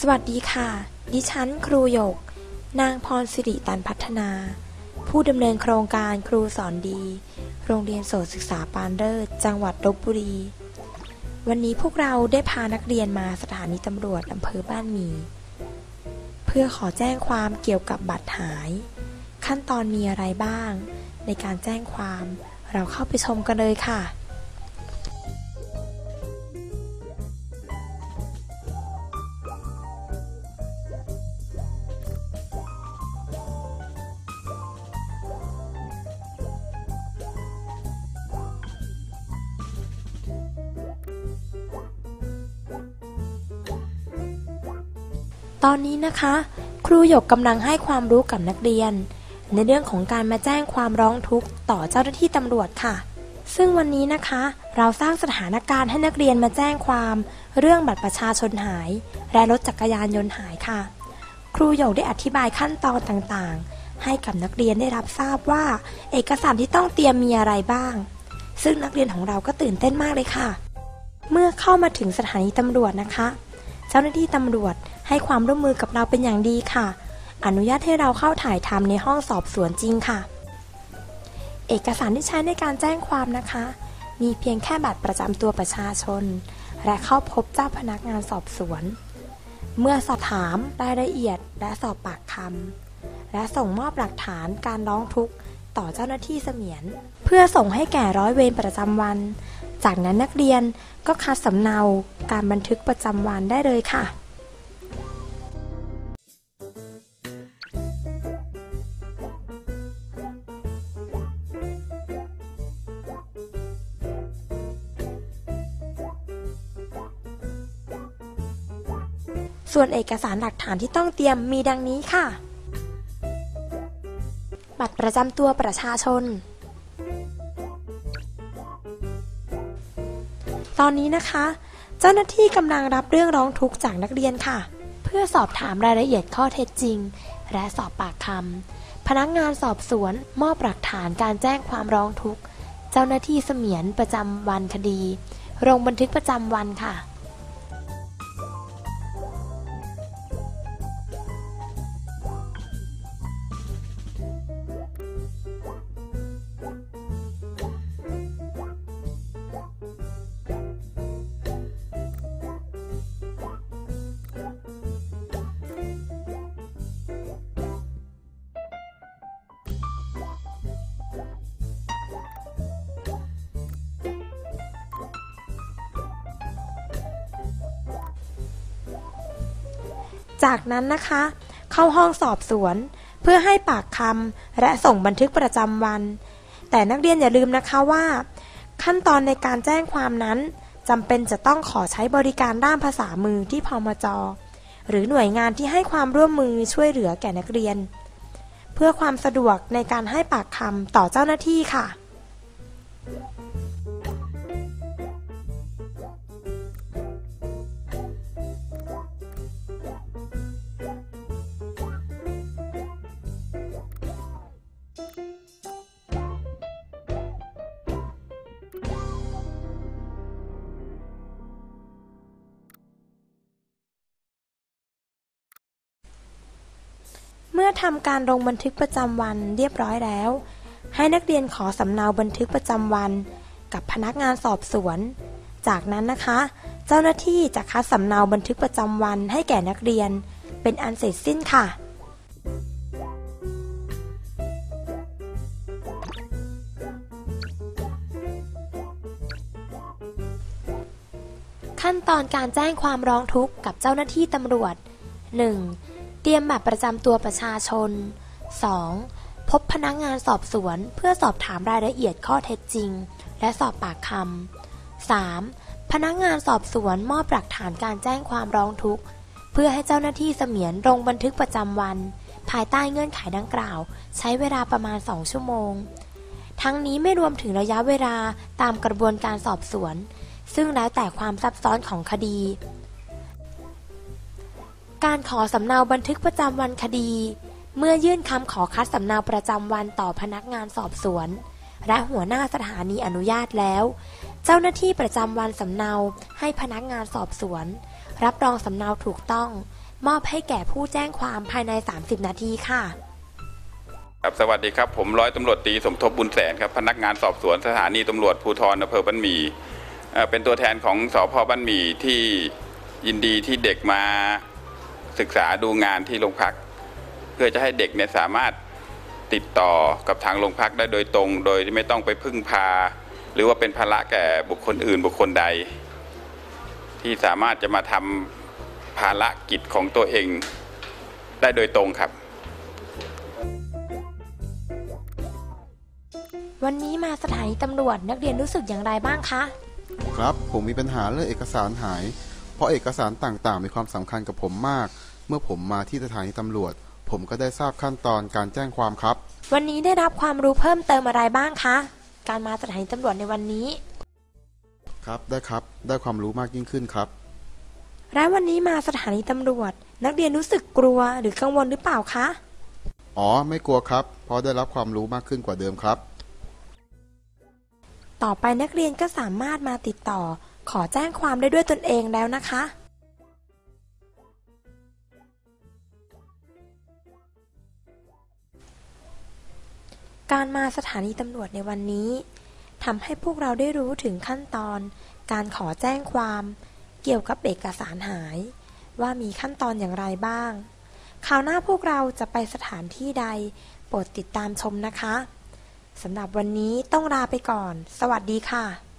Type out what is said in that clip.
สวัสดีค่ะ ดิฉันครูหยก นางพรสิริตันพัฒนา ผู้ดำเนินโครงการครูสอนดี โรงเรียนโสตศึกษาปานเลิศจังหวัดลบบุรี วันนี้พวกเราได้พานักเรียนมาสถานีตำรวจอำเภอบ้านหมีเพื่อขอแจ้งความเกี่ยวกับบัตรหาย ขั้นตอนมีอะไรบ้าง ในการแจ้งความ เราเข้าไปชมกันเลยค่ะตอนนี้นะคะ ครูหยกกำลังให้ความรู้กับนักเรียน ในเรื่องของการมาแจ้งความร้องทุกข์ต่อเจ้าหน้าที่ตำรวจค่ะ ซึ่งวันนี้นะคะ เราสร้างสถานการณ์ให้นักเรียนมาแจ้งความ เรื่องบัตรประชาชนหาย และรถจักรยานยนต์หายค่ะ ครูหยกได้อธิบายขั้นตอนต่างๆ ให้กับนักเรียนได้รับทราบว่า เอกสารที่ต้องเตรียมมีอะไรบ้าง ซึ่งนักเรียนของเราก็ตื่นเต้นมากเลยค่ะ เมื่อเข้ามาถึงสถานีตำรวจนะคะ เจ้าหน้าที่ตำรวจให้ความร่วมมือกับเราเป็นอย่างดีค่ะ อนุญาตให้เราเข้าถ่ายทำในห้องสอบสวนจริงค่ะ เอกสารที่ใช้ในการแจ้งความนะคะ มีเพียงแค่บัตรประจำตัวประชาชน และเข้าพบเจ้าพนักงานสอบสวน เมื่อสอบถามรายละเอียดและสอบปากคำและส่งมอบหลักฐานการร้องทุกข์ต่อเจ้าหน้าที่เสมียน เพื่อส่งให้แก่ร้อยเวรประจำวัน จากนั้นนักเรียนก็คัดสำเนาการบันทึกประจำวันได้เลยค่ะ ส่วนเอกสารหลักฐานที่ต้องเตรียมมีดังนี้ค่ะ บัตรประจำตัวประชาชน ตอนนี้นะคะ เจ้าหน้าที่กำลังรับเรื่องร้องทุกข์จากนักเรียนค่ะ เพื่อสอบถามรายละเอียดข้อเท็จจริง และสอบปากคำพนักงานสอบสวนมอบหลักฐานการแจ้งความร้องทุกข์ เจ้าหน้าที่เสมียนประจำวันคดีลงบันทึกประจำวันค่ะ จากนั้นนะคะ เข้าห้องสอบสวน เพื่อให้ปากคำและส่งบันทึกประจำวัน แต่นักเรียนอย่าลืมนะคะว่า ขั้นตอนในการแจ้งความนั้นจำเป็นจะต้องขอใช้บริการด้านภาษามือที่พมจ หรือหน่วยงานที่ให้ความร่วมมือช่วยเหลือแก่นักเรียน เพื่อความสะดวกในการให้ปากคำต่อเจ้าหน้าที่ค่ะ ทำการลงบันทึกประจำวันเรียบร้อยแล้ว ให้นักเรียนขอสำเนาบันทึกประจำวัน กับพนักงานสอบสวน จากนั้นนะคะ เจ้าหน้าที่จะคัดสำเนาบันทึกประจำวันให้แก่นักเรียน เป็นอันเสร็จสิ้นค่ะขั้นตอนการแจ้งความร้องทุกข์กับเจ้าหน้าที่ตำรวจ 1. เตรียมบัตรประจำตัวประชาชน 2. พบพนักงานสอบสวนเพื่อสอบถามรายละเอียดข้อเท็จจริง และสอบปากคำ 3. พนักงานสอบสวนมอบหลักฐานการแจ้งความร้องทุกข์เพื่อให้เจ้าหน้าที่เสมียนลงบันทึกประจำวัน ภายใต้เงื่อนไขดังกล่าว ใช้เวลาประมาณ 2 ชั่วโมง ทั้งนี้ไม่รวมถึงระยะเวลาตามกระบวนการสอบสวน ซึ่งแล้วแต่ความซับซ้อนของคดี การขอสำเนาบันทึกประจำวันคดี เมื่อยื่นคำขอคัดสำเนาประจำวันต่อพนักงานสอบสวน และหัวหน้าสถานีอนุญาตแล้ว เจ้าหน้าที่ประจำวันสำเนาให้พนักงานสอบสวน รับรองสำเนาถูกต้อง มอบให้แก่ผู้แจ้งความภายใน 30 นาทีค่ะครับสวัสดีครับ ผมร้อยตำรวจตรีสมทบบุญแสนครับพนักงานสอบสวนสถานีตำรวจภูธรอำเภอบ้านหมี่เอ่อเป็นตัวแทนของสพบ้านหมี่ที่ยินดีที่เด็กมา ศึกษาดูงานที่โรงพัก เพื่อจะให้เด็กเนี่ยสามารถติดต่อกับทางโรงพักได้โดยตรง โดยที่ไม่ต้องไปพึ่งพา หรือว่าเป็นภาระแก่บุคคลอื่นบุคคลใด ที่สามารถจะมาทำภารกิจของตัวเองได้โดยตรงครับ วันนี้มาสถานีตำรวจนักเรียนรู้สึกอย่างไรบ้างคะ ครับ ผมมีปัญหาเรื่องเอกสารหาย เพราะเอกสารต่างๆ มีความสำคัญกับผมมาก เมื่อผมมาที่สถานีตำรวจ ผมก็ได้ทราบขั้นตอนการแจ้งความครับ วันนี้ได้รับความรู้เพิ่มเติมอะไรบ้างคะ การมาสถานีตำรวจในวันนี้ ครับได้ครับได้ความรู้มากยิ่งขึ้นครับ และวันนี้มาสถานีตำรวจ นักเรียนรู้สึกกลัวหรือกังวลหรือเปล่าคะอ๋อไม่กลัวครับเพราะได้รับความรู้มากขึ้นกว่าเดิมครับ ต่อไปนักเรียนก็สามารถมาติดต่อ ขอแจ้งความได้ด้วยตนเองแล้วนะคะ การมาสถานีตำรวจในวันนี้ทำให้พวกเราได้รู้ถึงขั้นตอน การขอแจ้งความ เกี่ยวกับเอกสารหาย ว่ามีขั้นตอนอย่างไรบ้าง คราวหน้าพวกเราจะไปสถานที่ใด โปรดติดตามชมนะคะสำหรับวันนี้ต้องลาไปก่อน สวัสดีค่ะ